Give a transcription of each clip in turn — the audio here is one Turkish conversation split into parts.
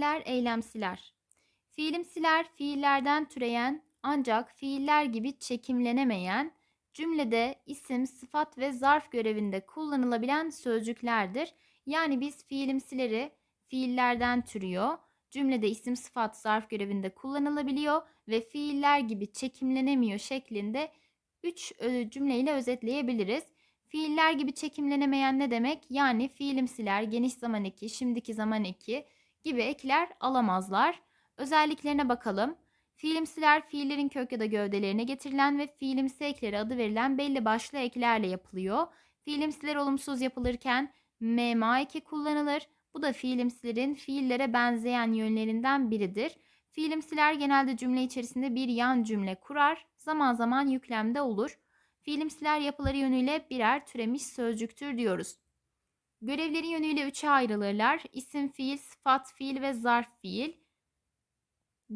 Fiilimsiler, eylemsiler. Fiilimsiler fiillerden türeyen ancak fiiller gibi çekimlenemeyen, cümlede isim, sıfat ve zarf görevinde kullanılabilen sözcüklerdir. Yani biz fiilimsileri fiillerden türüyor, cümlede isim, sıfat, zarf görevinde kullanılabiliyor ve fiiller gibi çekimlenemiyor şeklinde 3 cümleyle özetleyebiliriz. Fiiller gibi çekimlenemeyen ne demek? Yani fiilimsiler, geniş zaman eki, şimdiki zaman eki gibi ekler alamazlar. Özelliklerine bakalım. Fiilimsiler fiillerin kök ya da gövdelerine getirilen ve fiilimsi ekleri adı verilen belli başlı eklerle yapılıyor. Fiilimsiler olumsuz yapılırken mema eki kullanılır. Bu da fiilimsilerin fiillere benzeyen yönlerinden biridir. Fiilimsiler genelde cümle içerisinde bir yan cümle kurar. Zaman zaman yüklemde olur. Fiilimsiler yapıları yönüyle birer türemiş sözcüktür diyoruz. Görevleri yönüyle üçe ayrılırlar. İsim fiil, sıfat fiil ve zarf fiil.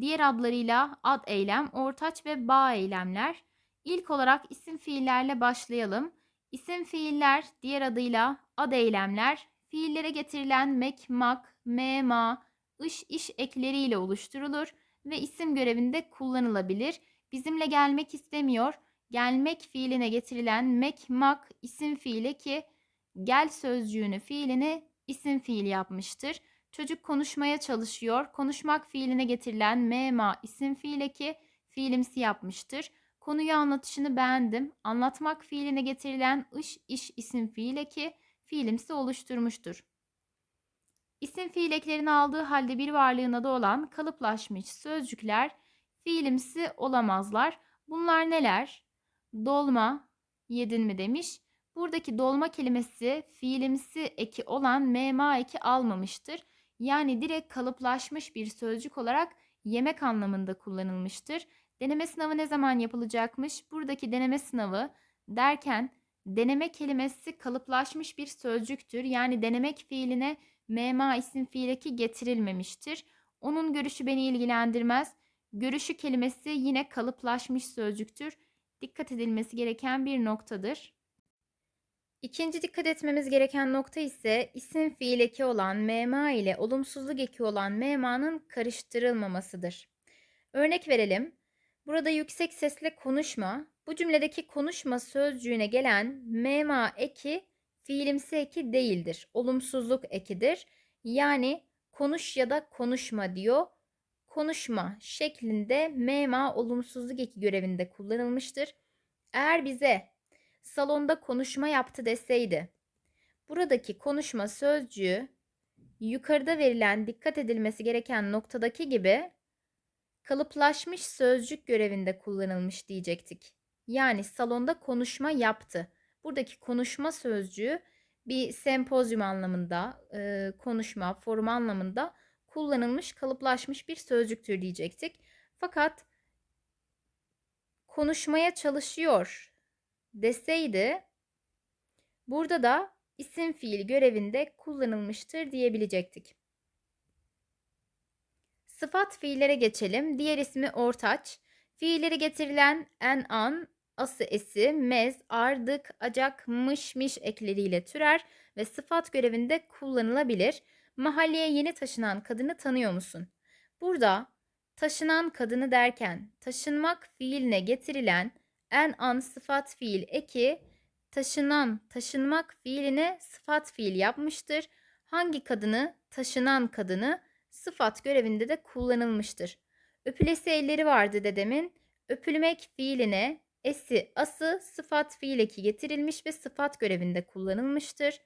Diğer adlarıyla ad eylem, ortaç ve bağ eylemler. İlk olarak isim fiillerle başlayalım. İsim fiiller diğer adıyla ad eylemler fiillere getirilen mek, mak, me, ma, ış, iş ekleriyle oluşturulur ve isim görevinde kullanılabilir. Bizimle gelmek istemiyor. Gelmek fiiline getirilen mek, mak isim fiili ki gel sözcüğünü fiilini isim fiil yapmıştır. Çocuk konuşmaya çalışıyor. Konuşmak fiiline getirilen me, ma isim fiili ki fiilimsi yapmıştır. Konuyu anlatışını beğendim. Anlatmak fiiline getirilen ış, iş isim fiile ki fiilimsi oluşturmuştur. İsim fiil eklerini aldığı halde bir varlığın adı olan kalıplaşmış sözcükler fiilimsi olamazlar. Bunlar neler? Dolma, yedin mi demiş. Buradaki dolma kelimesi fiilimsi eki olan mema eki almamıştır. Yani direkt kalıplaşmış bir sözcük olarak yemek anlamında kullanılmıştır. Deneme sınavı ne zaman yapılacakmış? Buradaki deneme sınavı derken deneme kelimesi kalıplaşmış bir sözcüktür. Yani denemek fiiline mema isim fiileki getirilmemiştir. Onun görüşü beni ilgilendirmez. Görüşü kelimesi yine kalıplaşmış sözcüktür. Dikkat edilmesi gereken bir noktadır. İkinci dikkat etmemiz gereken nokta ise isim fiil eki olan mema ile olumsuzluk eki olan mema'nın karıştırılmamasıdır. Örnek verelim. Burada yüksek sesle konuşma. Bu cümledeki konuşma sözcüğüne gelen mema eki fiilimsi eki değildir. Olumsuzluk ekidir. Yani konuş ya da konuşma diyor. Konuşma şeklinde mema olumsuzluk eki görevinde kullanılmıştır. Eğer bize salonda konuşma yaptı deseydi, buradaki konuşma sözcüğü yukarıda verilen dikkat edilmesi gereken noktadaki gibi kalıplaşmış sözcük görevinde kullanılmış diyecektik. Yani salonda konuşma yaptı. Buradaki konuşma sözcüğü bir sempozyum anlamında, e, konuşma, forum anlamında kullanılmış, kalıplaşmış bir sözcüktür diyecektik. Fakat konuşmaya çalışıyor deseydi burada da isim fiil görevinde kullanılmıştır diyebilecektik. Sıfat fiillere geçelim. Diğer ismi ortaç. Fiilleri getirilen en an, ası esi, mez, ardık, acak, mış, miş ekleriyle türer ve sıfat görevinde kullanılabilir. Mahalleye yeni taşınan kadını tanıyor musun? Burada taşınan kadını derken taşınmak fiiline getirilen en an sıfat fiil eki taşınan, taşınmak fiiline sıfat fiil yapmıştır. Hangi kadını? Taşınan kadını sıfat görevinde de kullanılmıştır. Öpülesi elleri vardı dedemin. Öpülmek fiiline esi, ası, sıfat fiil eki getirilmiş ve sıfat görevinde kullanılmıştır.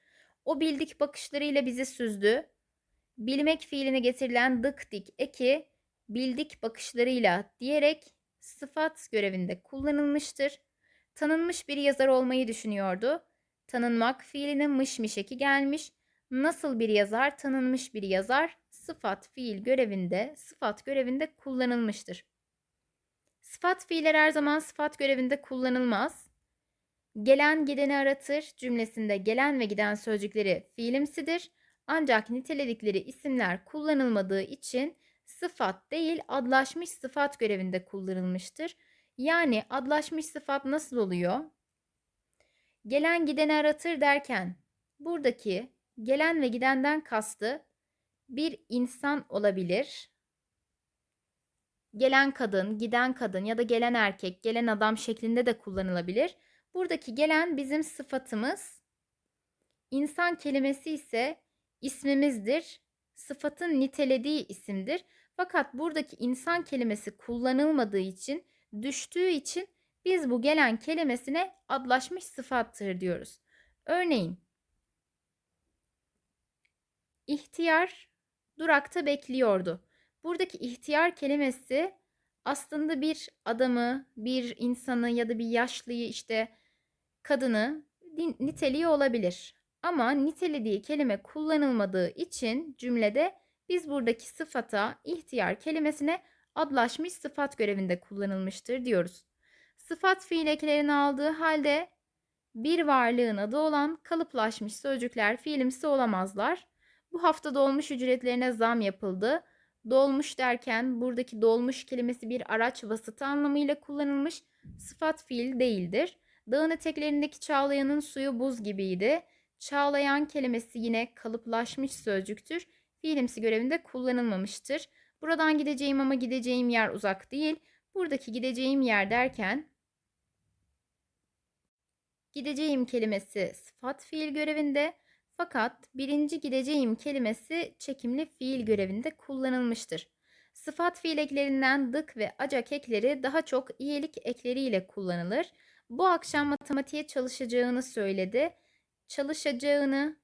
O bildik bakışlarıyla bizi süzdü. Bilmek fiiline getirilen dık dik eki bildik bakışlarıyla diyerek sıfat görevinde kullanılmıştır. Tanınmış bir yazar olmayı düşünüyordu. Tanınmak fiiline mış miş eki gelmiş. Nasıl bir yazar? Tanınmış bir yazar sıfat fiil görevinde, sıfat görevinde kullanılmıştır. Sıfat fiiller her zaman sıfat görevinde kullanılmaz. Gelen gideni aratır cümlesinde gelen ve giden sözcükleri fiilimsidir. Ancak niteledikleri isimler kullanılmadığı için sıfat değil adlaşmış sıfat görevinde kullanılmıştır. Yani adlaşmış sıfat nasıl oluyor? Gelen gideni aratır derken buradaki gelen ve gidenden kastı bir insan olabilir. Gelen kadın, giden kadın ya da gelen erkek, gelen adam şeklinde de kullanılabilir. Buradaki gelen bizim sıfatımız. İnsan kelimesi ise ismimizdir. Sıfatın nitelediği isimdir. Fakat buradaki insan kelimesi kullanılmadığı için, düştüğü için biz bu gelen kelimesine adlaşmış sıfattır diyoruz. Örneğin ihtiyar durakta bekliyordu. Buradaki ihtiyar kelimesi aslında bir adamı, bir insanı ya da bir yaşlıyı işte kadını niteliği olabilir. Ama nitelediği kelime kullanılmadığı için cümlede biz buradaki sıfata ihtiyar kelimesine adlaşmış sıfat görevinde kullanılmıştır diyoruz. Sıfat fiil eklerini aldığı halde bir varlığın adı olan kalıplaşmış sözcükler fiilimsi olamazlar. Bu hafta dolmuş ücretlerine zam yapıldı. Dolmuş derken buradaki dolmuş kelimesi bir araç vasıtı anlamıyla kullanılmış sıfat fiil değildir. Dağın eteklerindeki çağlayanın suyu buz gibiydi. Çağlayan kelimesi yine kalıplaşmış sözcüktür. Fiilimsi görevinde kullanılmamıştır. Buradan gideceğim ama gideceğim yer uzak değil. Buradaki gideceğim yer derken gideceğim kelimesi sıfat fiil görevinde fakat birinci gideceğim kelimesi çekimli fiil görevinde kullanılmıştır. Sıfat fiil eklerinden dık ve acak ekleri daha çok iyilik ekleriyle kullanılır. Bu akşam matematiğe çalışacağını söyledi. Çalışacağını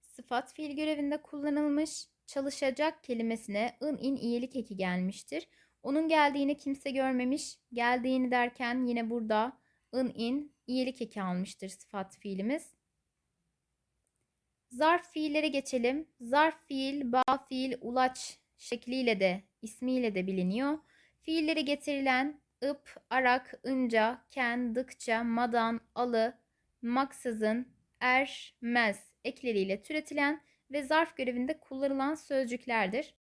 sıfat fiil görevinde kullanılmış. Çalışacak kelimesine ın in iyilik eki gelmiştir. Onun geldiğini kimse görmemiş. Geldiğini derken yine burada ın in iyilik eki almıştır sıfat fiilimiz. Zarf fiillere geçelim. Zarf fiil, ba fiil, ulaç şekliyle de ismiyle de biliniyor. Fiilleri getirilen ıp, arak, ınca, ken, dıkça, madan, alı, maksızın, er, mez ekleriyle türetilen ve zarf görevinde kullanılan sözcüklerdir.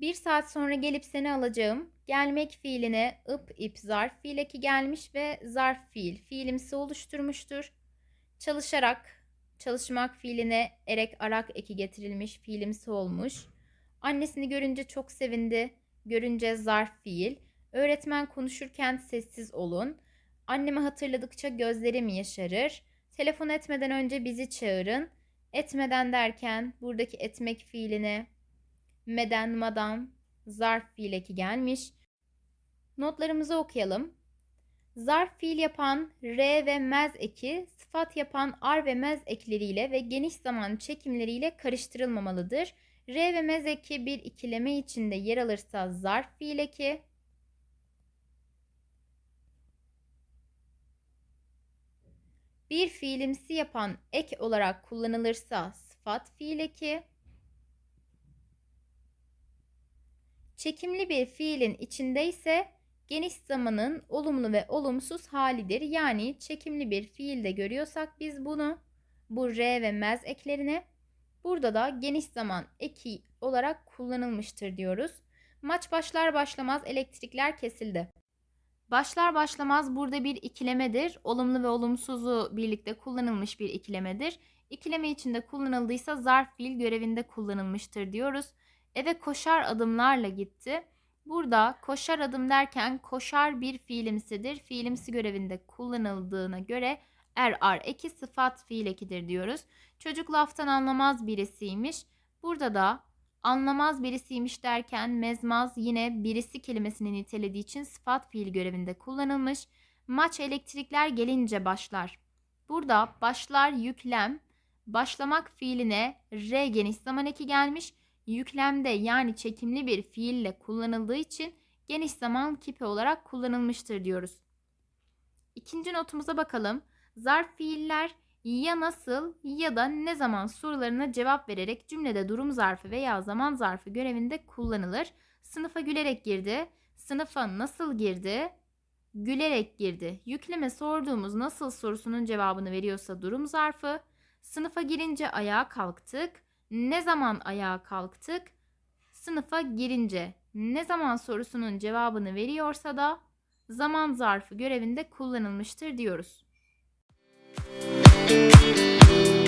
Bir saat sonra gelip seni alacağım. Gelmek fiiline ıp, ip, zarf fiil eki gelmiş ve zarf fiil fiilimsi oluşturmuştur. Çalışarak, Çalışmak fiiline erek arak eki getirilmiş fiilimsi olmuş. Annesini görünce çok sevindi. Görünce zarf fiil. Öğretmen konuşurken sessiz olun. Annemi hatırladıkça gözlerim yaşarır. Telefon etmeden önce bizi çağırın. Etmeden derken buradaki etmek fiiline meden madan zarf fiil eki gelmiş. Notlarımızı okuyalım. Zarf fiil yapan re ve mez eki sıfat yapan ar ve mez ekleriyle ve geniş zaman çekimleriyle karıştırılmamalıdır. Re ve mez eki bir ikileme içinde yer alırsa zarf fiil eki, bir fiilimsi yapan ek olarak kullanılırsa sıfat fiil eki, çekimli bir fiilin içinde ise geniş zamanın olumlu ve olumsuz halidir. Yani çekimli bir fiilde görüyorsak biz bunu bu re ve mez eklerine burada da geniş zaman eki olarak kullanılmıştır diyoruz. Maç başlar başlamaz elektrikler kesildi. Başlar başlamaz burada bir ikilemedir. Olumlu ve olumsuzu birlikte kullanılmış bir ikilemedir. İkileme içinde kullanıldıysa zarf fiil görevinde kullanılmıştır diyoruz. Eve koşar adımlarla gitti. Burada koşar adım derken koşar bir fiilimsidir. Fiilimsi görevinde kullanıldığına göre er ar eki sıfat fiil ekidir diyoruz. Çocuk laftan anlamaz birisiymiş. Burada da anlamaz birisiymiş derken mezmaz yine birisi kelimesini nitelediği için sıfat fiil görevinde kullanılmış. Maç elektrikler gelince başlar. Burada başlar yüklem, başlamak fiiline r geniş zaman eki gelmiş yüklemde yani çekimli bir fiille kullanıldığı için geniş zaman kipi olarak kullanılmıştır diyoruz. İkinci notumuza bakalım. Zarf fiiller ya nasıl ya da ne zaman sorularına cevap vererek cümlede durum zarfı veya zaman zarfı görevinde kullanılır. Sınıfa gülerek girdi. Sınıfa nasıl girdi? Gülerek girdi. Yükleme sorduğumuz nasıl sorusunun cevabını veriyorsa durum zarfı. Sınıfa girince ayağa kalktık. Ne zaman ayağa kalktık? Sınıfa girince. Ne zaman sorusunun cevabını veriyorsa da zaman zarfı görevinde kullanılmıştır diyoruz. Müzik thank you